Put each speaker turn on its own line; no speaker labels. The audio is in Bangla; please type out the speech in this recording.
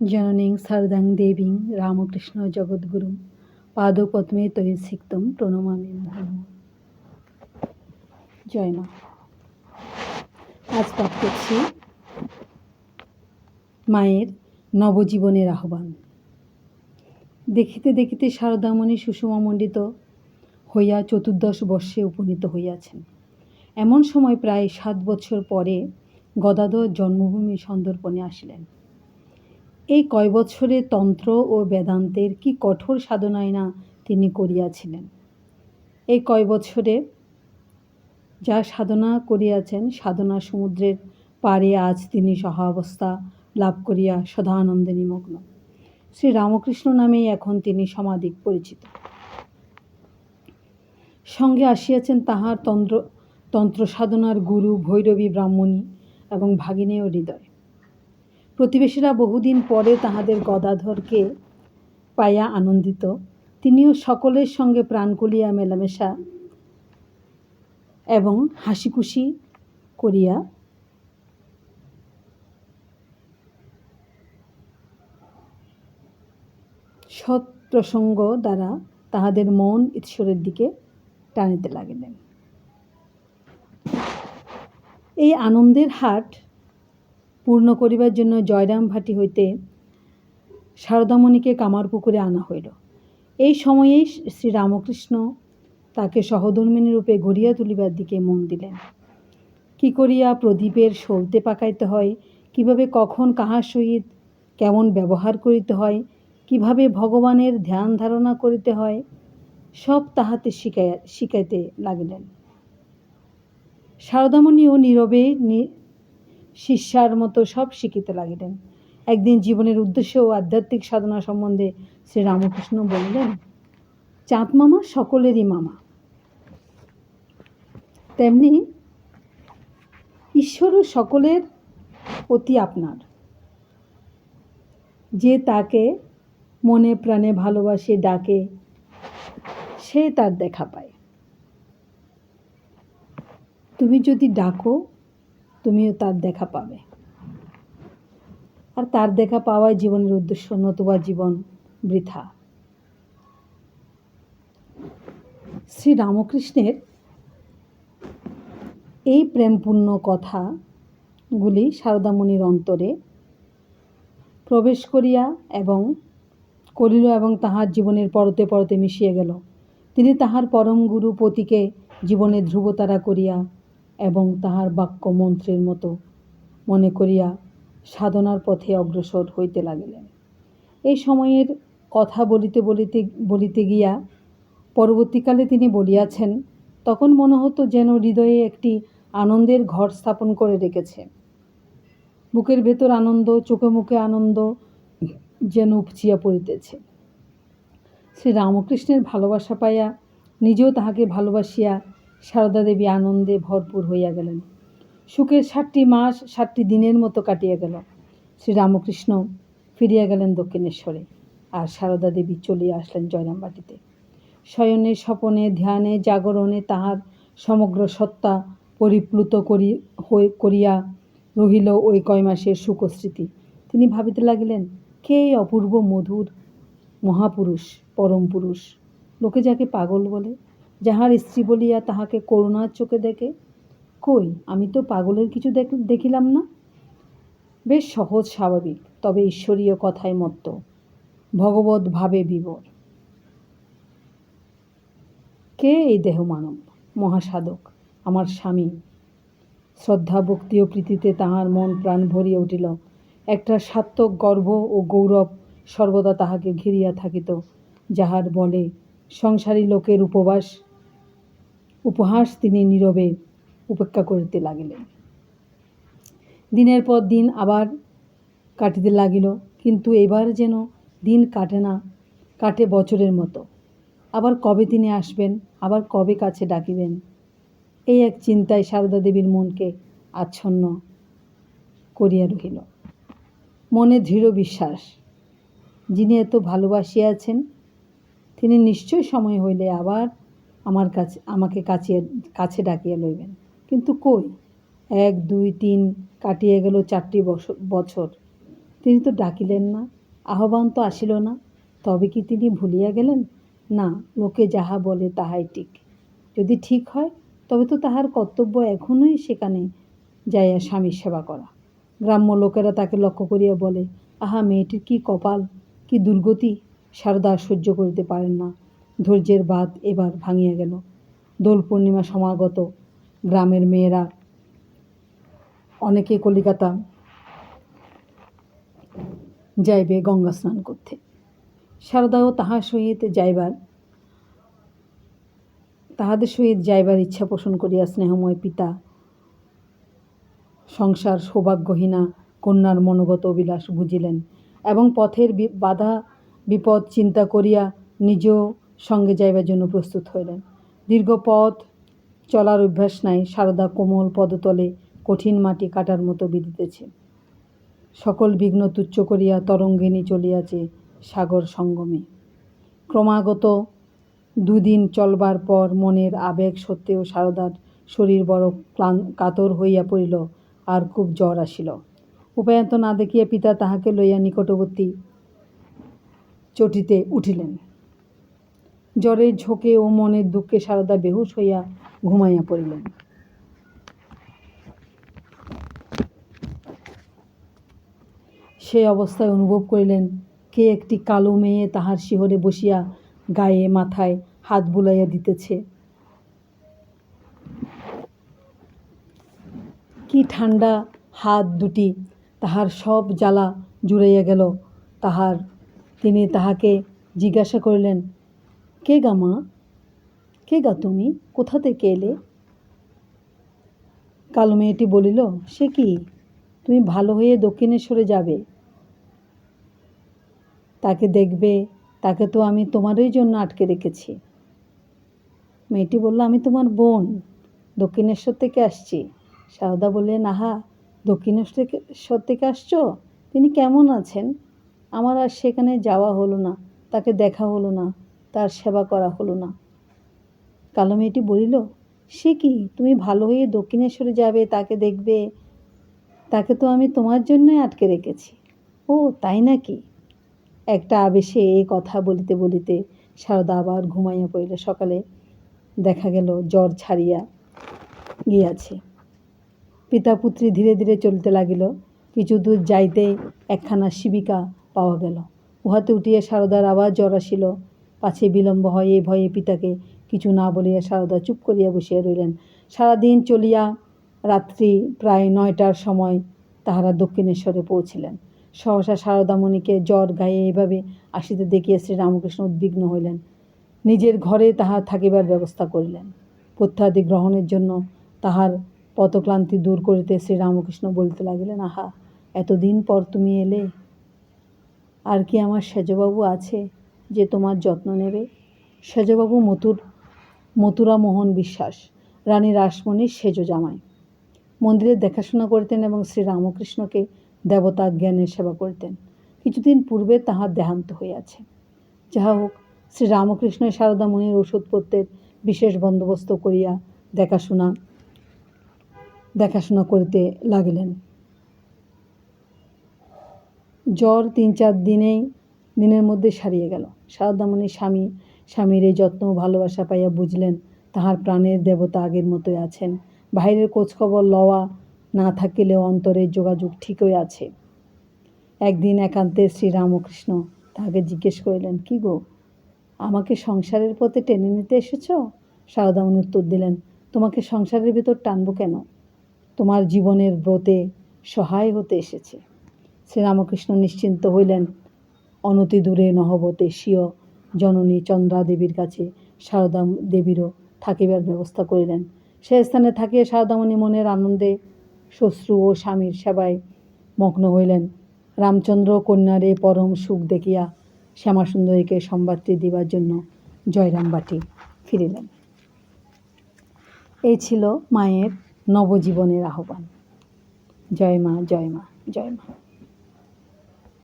জননীং সারদাং দেবীং রামকৃষ্ণ জগদ্গুরুং পাদপদ্মে তৈ সিক্তম প্রণমামি জয় মা। আজ পাঠ করছি মায়ের নবজীবনের আহ্বান। দেখিতে দেখিতে শারদামণি সুষমামণ্ডিত হইয়া চতুর্দশ বর্ষে উপনীত হইয়াছেন। এমন সময় প্রায় সাত বছর পরে গদাধর জন্মভূমি সন্দর্পণে আসিলেন। এই কয় বছরে তন্ত্র ও বেদান্তের কি কঠোর সাধনায় না তিনি করিয়াছিলেন? এই কয় বছরে যা সাধনা করিয়াছেন সাধনা সমুদ্রের পারে আজ তিনি সহাবস্থা লাভ করিয়া সদানন্দে নিমগ্ন। শ্রী রামকৃষ্ণ নামেই এখন তিনি সমাধিক পরিচিত। সঙ্গে আসিয়াছেন তাহার তন্ত্র তন্ত্র সাধনার গুরু ভৈরবী ব্রাহ্মণী এবং ভাগিনেয় হৃদয়। প্রতিবেশীরা বহুদিন পরে তাহাদের গদাধরকে পাইয়া আনন্দিত। তিনিও সকলের সঙ্গে প্রাণ খুলিয়া মেলামেশা এবং হাসিখুশি করিয়া সৎ প্রসঙ্গ দ্বারা তাহাদের মন ঈশ্বরের দিকে টানিতে লাগিলেন। এই আনন্দের হাট পূর্ণ করিবার জন্য জয়রাম ভাটি হইতে শারদামণিকে কামারপুকুরে আনা হইল। এই সময়েই শ্রী রামকৃষ্ণ তাকে সহধর্মিনী রূপে গড়িয়া তুলিবার দিকে মন দিলেন। কি করিয়া প্রদীপের সলতে পাকাইতে হয়, কীভাবে কখন কাহার সহিত কেমন ব্যবহার করিতে হয়, কীভাবে ভগবানের ধ্যান ধারণা করিতে হয়, সব তাহাতে শিখাইয়া শিখাইতে লাগিলেন। শারদামণিও নীরবে শিষ্যার মতো সব শিখিতে লাগিলেন। একদিন জীবনের উদ্দেশ্য ও আধ্যাত্মিক সাধনা সম্বন্ধে শ্রী রামকৃষ্ণ বললেন, চাঁদ মামা সকলেরই মামা। তেমনি ঈশ্বরও সকলের অতি আপনার। যে তাকে মনে প্রাণে ভালোবাসে, ডাকে, সে তার দেখা পায়। তুমি যদি ডাকো তুমিও তার দেখা পাবে। আর তার দেখা পাওয়াই জীবনের উদ্দেশ্য, নতুবা জীবন বৃথা। শ্রী রামকৃষ্ণের এই প্রেমপূর্ণ কথাগুলি সারদামণির অন্তরে প্রবেশ করিয়া এবং করিল এবং তাহার জীবনের পরতে পরতে মিশিয়ে গেল। তিনি তাহার পরম গুরু পতিকে জীবনে ধ্রুবতারা করিয়া এবং তাহার বাক্য মন্ত্রের মতো মনে করিয়া সাধনার পথে অগ্রসর হইতে লাগিলেন। এই সময়ের কথা বলিতে বলিতে বলিতে গিয়া পরবর্তীকালে তিনি বলিয়াছেন, তখন মনে হতো যেন হৃদয়ে একটি আনন্দের ঘর স্থাপন করে রেখেছে। বুকের ভেতর আনন্দ, চোখে মুখে আনন্দ যেন উপচিয়া পড়িতেছে। শ্রী রামকৃষ্ণের ভালোবাসা পাইয়া, নিজেও তাহাকে ভালোবাসিয়া সারদা দেবী আনন্দে ভরপুর হইয়া গেলেন। সুখের সাতটি মাস ষাটটি দিনের মতো কাটিয়া গেল। শ্রীরামকৃষ্ণ ফিরিয়া গেলেন দক্ষিণেশ্বরে আর সারদা দেবী চলিয়া আসলেন জয়রামবাটিতে। শয়নে, স্বপনে, ধ্যানে, জাগরণে তাহার সমগ্র সত্তা পরিপ্লুত করি করিয়া রহিল ওই কয় মাসের সুখস্মৃতি। তিনি ভাবিতে লাগিলেন, কে এই অপূর্ব মধুর মহাপুরুষ পরম পুরুষ লোকে যাকে পাগল বলে যাহার স্ত্রী বলিয়া তাহাকে করুণার চোখে দেখে, কই, আমি তো পাগলের কিছু দেখিলাম না? বেশ সহজ স্বাভাবিক, তবে ঈশ্বরীয় কথায় মত্ত। ভগবত ভাবে বিবর। কে এই দেহ মানব মহাসাধক, আমার স্বামী? শ্রদ্ধা, ভক্তি ও প্রীতিতে তাহার মন প্রাণ ভরিয়া উঠিল। একটা সাত্ত্বক গর্ব ও গৌরব সর্বদা তাহাকে ঘিরিয়া থাকিত, যাহার বলে সংসারী লোকের উপবাস উপহাস তিনি নীরবে উপেক্ষা করিতে লাগিলেন। দিনের পর দিন আবার কাটিতে লাগিল, কিন্তু এবার যেন দিন কাটে না, কাটে বছরের মতো। আবার কবে তিনি আসবেন, আবার কবে কাছে ডাকিবেন, এই এক চিন্তায় সারদা দেবীর মনকে আচ্ছন্ন করিয়া রহিল। মনে দৃঢ় বিশ্বাস, যিনি এত ভালোবাসিয়াছেন, তিনি নিশ্চয় সময় হইলে আবার আমার কাছে, আমাকে কাছিয়ে কাছে ডাকিয়া লইবেন। কিন্তু কই? এক, দুই, তিন কাটিয়ে গেল চারটি বছর। তিনি তো ডাকিলেন না, আহ্বান তো আসিল না। তবে কি তিনি ভুলিয়া গেলেন? না, লোকে যাহা বলে তাহাই ঠিক। যদি ঠিক হয়, তবে তো তাহার কর্তব্য এখনোই সেখানে যাইয়া স্বামীর সেবা করা। গ্রাম্য লোকেরা তাকে লক্ষ্য করিয়া বলে, আহা, মেয়েটির কি কপাল, কি দুর্গতি? সারদা সহ্য করিতে পারেন না। ধৈর্যের বাঁধ এবার ভাঙিয়া গেল। দোল পূর্ণিমা সমাগত, গ্রামের মেয়েরা, অনেকে কলিকাতা যাইবে গঙ্গা স্নান করতে। সারদাও তাহার সহিত যাইবার, তাহাদের সহিত যাইবার ইচ্ছা পোষণ করিয়া স্নেহময় পিতা, সংসার সৌভাগ্যহীনা কন্যার মনোগত অভিলাষ বুঝিলেন এবং পথের বাধা, বিপদ চিন্তা করিয়া নিজেও সঙ্গে যাইবার জন্য প্রস্তুত হইলেন। দীর্ঘ পথ চলার অভ্যাস নাই, সারদা কোমল পদতলে কঠিন মাটি কাটার মতো বিদিতেছে সকল বিঘ্ন তুচ্ছ করিয়া তরঙ্গিনী চলিয়াছে সাগর সঙ্গমে। ক্রমাগত দুদিন চলবার পর মনের আবেগ সত্ত্বেও সারদার শরীর বড় ক্লান, কাতর হইয়া পড়িল আর খুব জ্বর আসিল। উপায়ন্ত না দেখিয়া পিতা তাহাকে লইয়া নিকটবর্তী চটিতে উঠিলেন। জ্বরের ঝোঁকে ও মনের দুঃখে সারদা বেহুশ হইয়া ঘুমাইয়া পড়িলেন। সেই অবস্থায় অনুভব করিলেন, কে একটি কালো মেয়ে তাহার শিহরে বসিয়া গায়ে, মাথায় হাত বুলাইয়া দিতেছে। কি ঠান্ডা হাত দুটি, তাহার সব জ্বালা জুড়াইয়া গেল। তাহার, তিনি তাহাকে জিজ্ঞাসা করিলেন কে গা মা? কে গা তুমি? কোথা থেকে এলে? কালো মেয়েটি বলিল, সে কি? তুমি ভালো হয়ে দক্ষিণেশ্বরে যাবে। তাকে দেখবে, তাকে তো আমি তোমারই জন্য আটকে রেখেছি। মেয়েটি বলল, আমি তোমার বোন, দক্ষিণেশ্বর থেকে আসছি। সারদা বললেন, আহা, দক্ষিণেশ্বর থেকে আসছো? তিনি কেমন আছেন? আমার আর সেখানে যাওয়া হলো না, তাকে দেখা হলো না। তার সেবা করা হলো না। কালো মেয়েটি বলিল, সে কি? তুমি ভালো হয়ে দক্ষিণেশ্বরে যাবে, তাকে দেখবে? তাকে তো আমি তোমার জন্যই আটকে রেখেছি। ও, তাই নাকি? একটা আবেশে এই কথা বলিতে বলিতে সারদা আবার ঘুমাইয়া পড়িল। সকালে দেখা গেল, জ্বর ছাড়িয়া গিয়াছে। পিতা পুত্রী ধীরে ধীরে চলিতে লাগিল। কিছু দূর যাইতে একখানা শিবিকা পাওয়া গেল। উহাতে উঠিয়া সারদার আবার জ্বর আসিল। পাছে বিলম্ব হয় এই ভয়ে পিতাকে কিছু না বলিয়া সারদা চুপ করিয়া বসিয়া রইলেন। সারাদিন চলিয়া রাত্রি প্রায় নয়টার সময় তাহারা দক্ষিণেশ্বরে পৌঁছিলেন। সহসা সারদামণিকে জ্বর গায়ে এভাবে আসিতে দেখিয়া শ্রীরামকৃষ্ণ উদ্বিগ্ন হইলেন। নিজের ঘরে তাহার থাকিবার ব্যবস্থা করিলেন। পথ্যাদি গ্রহণের জন্য তাহার পথক্লান্তি দূর করিতে শ্রীরামকৃষ্ণ বলতে লাগিলেন, আহা, এতদিন পর তুমি এলে। আর কি আমার সেজবাবু আছে? যে তোমার যত্ন নেবে। সেজবাবু মথুর, মথুরা মোহন বিশ্বাস, রানী রাসমণির সেজ জামাই। মন্দিরে দেখাশোনা করতেন এবং শ্রীরামকৃষ্ণকে দেবতা জ্ঞানের সেবা করতেন। কিছুদিন পূর্বে তাহার দেহান্ত হইয়াছে। যাহা হোক শ্রীরামকৃষ্ণ সারদামণির ওষুধপত্রের বিশেষ বন্দোবস্ত করিয়া দেখাশোনা দেখাশোনা করিতে লাগিলেন। জ্বর তিন চার দিনেই দিনের মধ্যে সারিয়ে গেল। সারদামণির স্বামী, স্বামীর এই যত্ন ভালোবাসা পাইয়া বুঝলেন, তাহার প্রাণের দেবতা আগের মতোই আছেন। বাইরের খোঁজখবর লওয়া না থাকিলেও অন্তরের যোগাযোগ ঠিকই আছে। একদিন একান্তে শ্রীরামকৃষ্ণ তাহাকে জিজ্ঞেস করিলেন, কি গো, আমাকে সংসারের পথে টেনে নিতে এসেছ? সারদামণি উত্তর দিলেন, তোমাকে সংসারের ভিতর টানবো কেন? তোমার জীবনের ব্রতে সহায় হতে এসেছে। শ্রীরামকৃষ্ণ নিশ্চিন্ত হইলেন অনতি দূরে নহবতে স্বীয় জননী চন্দ্রা দেবীর কাছে সারদা দেবীরও থাকিবার ব্যবস্থা করিলেন। সে স্থানে থাকিয়া সারদামণি মনের আনন্দে শ্বশ্রু ও স্বামীর সেবায় মগ্ন হইলেন। রামচন্দ্র কন্যারে পরম সুখ দেখিয়া শ্যামাসুন্দরীকে সম্বাদটি দিবার জন্য জয়রামবাটি ফিরিলেন। এই ছিল মায়ের নবজীবনের আহ্বান। জয় মা জয় মা জয় মা।